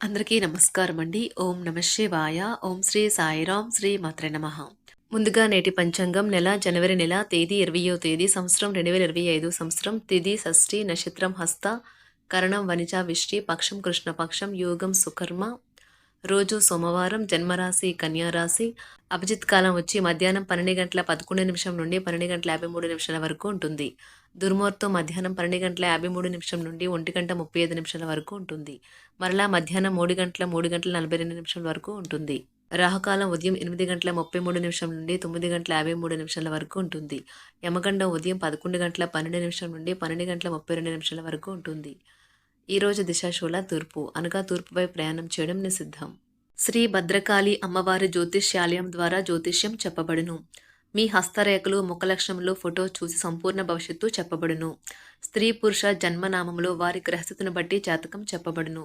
అందరికీ నమస్కారం అండి. ఓం నమ శివాయ. ఓం శ్రీ సాయిరాం శ్రీ మాత్ర నమ. ముందుగా నేటి పంచాంగం నెల జనవరి నెల తేదీ ఇరవయో తేదీ సంవత్సరం రెండు వేల ఇరవై ఐదు సంవత్సరం తిది షష్ఠి నక్షత్రం హస్త కరణం వనిజ విష్టి పక్షం కృష్ణపక్షం యోగం సుకర్మ రోజు సోమవారం జన్మరాశి కన్యారాశి అభిజిత్ కాలం వచ్చి మధ్యాహ్నం పన్నెండు గంటల పదకొండు నిమిషం నుండి పన్నెండు గంటల యాభై మూడు నిమిషాల వరకు ఉంటుంది. దుర్ముహూర్తం మధ్యాహ్నం పన్నెండు గంటల యాభై మూడు నిమిషం నుండి ఒంటి గంట ముప్పై ఐదు నిమిషాల వరకు ఉంటుంది. మరలా మధ్యాహ్నం మూడు గంటల మూడు గంటల నలభై రెండు నిమిషాల వరకు ఉంటుంది. రాహుకాలం ఉదయం ఎనిమిది గంటల ముప్పై మూడు నిమిషం నుండి తొమ్మిది గంటల యాభై మూడు నిమిషాల వరకు ఉంటుంది. యమగండం ఉదయం పదకొండు గంటల పన్నెండు నిమిషం నుండి పన్నెండు గంటల ముప్పై రెండు నిమిషాల వరకు ఉంటుంది. ఈరోజు దిశాశూల తూర్పు. అనగా తూర్పుపై ప్రయాణం చేయడం నిషిద్ధం. శ్రీ భద్రకాళి అమ్మవారి జ్యోతిష్యాలయం ద్వారా జ్యోతిష్యం చెప్పబడును. మీ హస్తరేఖలు ముఖలక్షణంలో ఫోటో చూసి సంపూర్ణ భవిష్యత్తు చెప్పబడును. స్త్రీ పురుష జన్మనామంలో వారి గ్రహస్థితిని బట్టి జాతకం చెప్పబడును.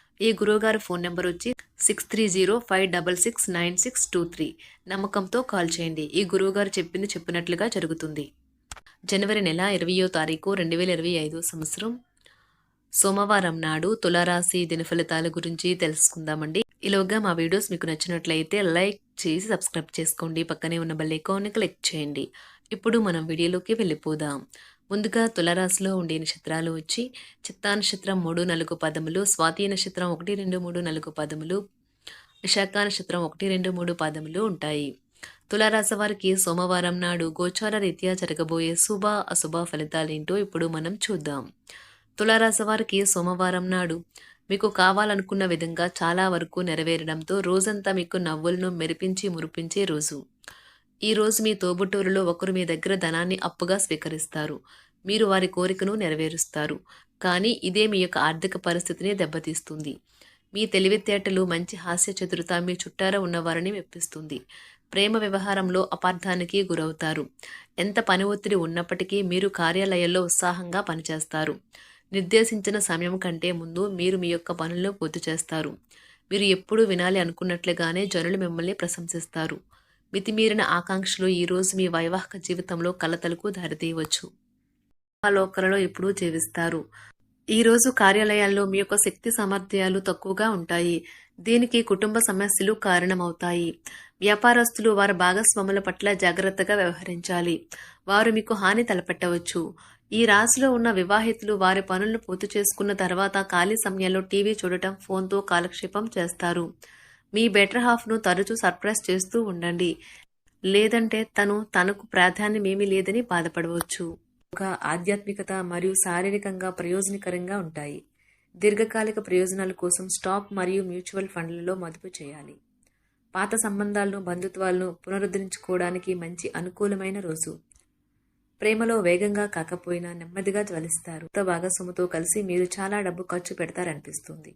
ఈ గురువుగారి ఫోన్ నెంబర్ వచ్చి six three zero five double six nine six two three. నమ్మకంతో కాల్ చేయండి. ఈ గురువుగారు చెప్పింది చెప్పినట్లుగా జరుగుతుంది. జనవరి నెల ఇరవయో తారీఖు రెండు వేల ఇరవై ఐదు సంవత్సరం. సోమవారం నాడు తులారాశి దిన ఫలితాల గురించి తెలుసుకుందామండి. ఈలోగా మా వీడియోస్ మీకు నచ్చినట్లయితే లైక్ చేసి సబ్స్క్రైబ్ చేసుకోండి. పక్కనే ఉన్న బెల్ ఐకాన్ని క్లిక్ చేయండి. ఇప్పుడు మనం వీడియోలోకి వెళ్ళిపోదాం. ముందుగా తులరాశిలో ఉండే నక్షత్రాలు వచ్చి చిత్తా నక్షత్రం మూడు నాలుగు పదములు స్వాతి నక్షత్రం ఒకటి రెండు మూడు నాలుగు పదములు విశాఖ నక్షత్రం ఒకటి రెండు మూడు పదములు ఉంటాయి. తులారాశి వారికి సోమవారం నాడు గోచార రీత్యా జరగబోయే శుభ అశుభ ఫలితాలేంటో ఇప్పుడు మనం చూద్దాం. తులారాశి వారికి సోమవారం నాడు మీకు కావాలనుకున్న విధంగా చాలా వరకు నెరవేరడంతో రోజంతా మీకు నవ్వులను మెరిపించి మురిపించే రోజు. ఈరోజు మీ తోబుట్టూరులో ఒకరు మీ దగ్గర ధనాన్ని అప్పుగా స్వీకరిస్తారు. మీరు వారి కోరికను నెరవేరుస్తారు. కానీ ఇదే మీ యొక్క ఆర్థిక పరిస్థితిని దెబ్బతీస్తుంది. మీ తెలివితేటలు మంచి హాస్య చతురత మీ చుట్టార ఉన్నవారిని మెప్పిస్తుంది. ప్రేమ వ్యవహారంలో అపార్థానికి గురవుతారు. ఎంత పని ఒత్తిడి ఉన్నప్పటికీ మీరు కార్యాలయంలో ఉత్సాహంగా పనిచేస్తారు. నిర్దేశించిన సమయం కంటే ముందు మీరు మీ యొక్క పనులను పూర్తి చేస్తారు. మీరు ఎప్పుడూ వినాలి అనుకున్నట్లుగానే జనులు మిమ్మల్ని ప్రశంసిస్తారు. మితిమీరిన ఆకాంక్షలు ఈరోజు మీ వైవాహిక జీవితంలో కలతలకు దారితీయవచ్చు. లోకలలో ఎప్పుడూ జీవిస్తారు. ఈరోజు కార్యాలయాల్లో మీ యొక్క శక్తి సామర్థ్యాలు తక్కువగా ఉంటాయి. దీనికి కుటుంబ సమస్యలు కారణమవుతాయి. వ్యాపారస్తులు వారి భాగస్వాముల పట్ల జాగ్రత్తగా వ్యవహరించాలి. వారు మీకు హాని తలపెట్టవచ్చు. ఈ రాశిలో ఉన్న వివాహితులు వారి పనులను పూర్తి చేసుకున్న తర్వాత ఖాళీ సమయాల్లో టీవీ చూడటం ఫోన్తో కాలక్షేపం చేస్తారు. మీ బెటర్ హాఫ్ను తరచూ సర్ప్రైజ్ చేస్తూ ఉండండి. లేదంటే తను తనకు ప్రాధాన్యమేమీ లేదని బాధపడవచ్చు. ఒక ఆధ్యాత్మికత మరియు శారీరకంగా ప్రయోజనకరంగా ఉంటాయి. దీర్ఘకాలిక ప్రయోజనాల కోసం స్టాక్ మరియు మ్యూచువల్ ఫండ్లలో మదుపు చేయాలి. పాత సంబంధాలను బంధుత్వాలను పునరుద్ధరించుకోవడానికి మంచి అనుకూలమైన రోజు. ప్రేమలో వేగంగా కాకపోయినా నెమ్మదిగా జ్వలిస్తారు. కొత్త భాగస్వామితో కలిసి మీరు చాలా డబ్బు ఖర్చు పెడతారనిపిస్తుంది.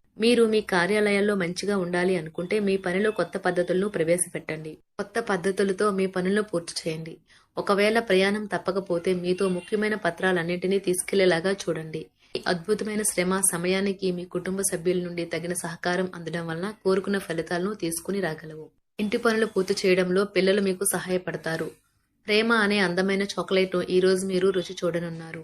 మీరు మీ కార్యాలయాల్లో మంచిగా ఉండాలి అనుకుంటే మీ పనిలో కొత్త పద్ధతులను ప్రవేశపెట్టండి. కొత్త పద్ధతులతో మీ పనులను పూర్తి చేయండి. ఒకవేళ ప్రయాణం తప్పకపోతే మీతో ముఖ్యమైన పత్రాలన్నింటినీ తీసుకెళ్ళేలాగా చూడండి. ఈ అద్భుతమైన శ్రమ సమయానికి మీ కుటుంబ సభ్యుల నుండి తగిన సహకారం అందడం వలన కోరుకున్న ఫలితాలను తీసుకుని రాగలవు. ఇంటి పనులు పూర్తి చేయడంలో పిల్లలు మీకు సహాయపడతారు. ప్రేమ అనే అందమైన చాక్లెట్ను ఈరోజు మీరు రుచి చూడనున్నారు.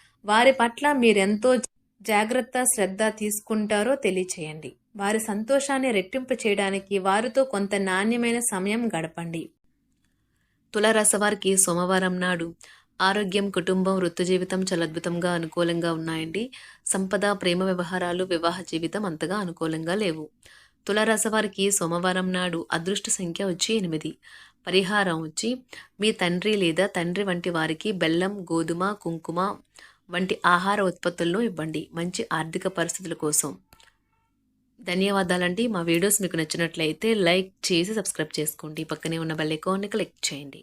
వారి పట్ల మీరెంతో జాగ్రత్త శ్రద్ధ తీసుకుంటారో తెలియచేయండి. వారి సంతోషాన్ని రెట్టింపు చేయడానికి వారితో కొంత నాణ్యమైన సమయం గడపండి. తులరసవారికి సోమవారం నాడు ఆరోగ్యం కుటుంబం వృత్తి జీవితం చాలా అద్భుతంగా అనుకూలంగా ఉన్నాయండి. సంపద ప్రేమ వ్యవహారాలు వివాహ జీవితం అంతగా అనుకూలంగా లేవు. తులరసవారికి సోమవారం నాడు అదృష్ట సంఖ్య వచ్చి ఎనిమిది. పరిహారం వచ్చి మీ తండ్రి లేదా తండ్రి వంటి వారికి బెల్లం గోధుమ కుంకుమ వంటి ఆహార ఉత్పత్తులను ఇవ్వండి. మంచి ఆర్థిక పరిస్థితుల కోసం. ధన్యవాదాలండి. మా వీడియోస్ మీకు నచ్చినట్లయితే లైక్ చేసి సబ్స్క్రైబ్ చేసుకోండి. పక్కనే ఉన్న బెల్ ఐకాన్ని క్లిక్ చేయండి.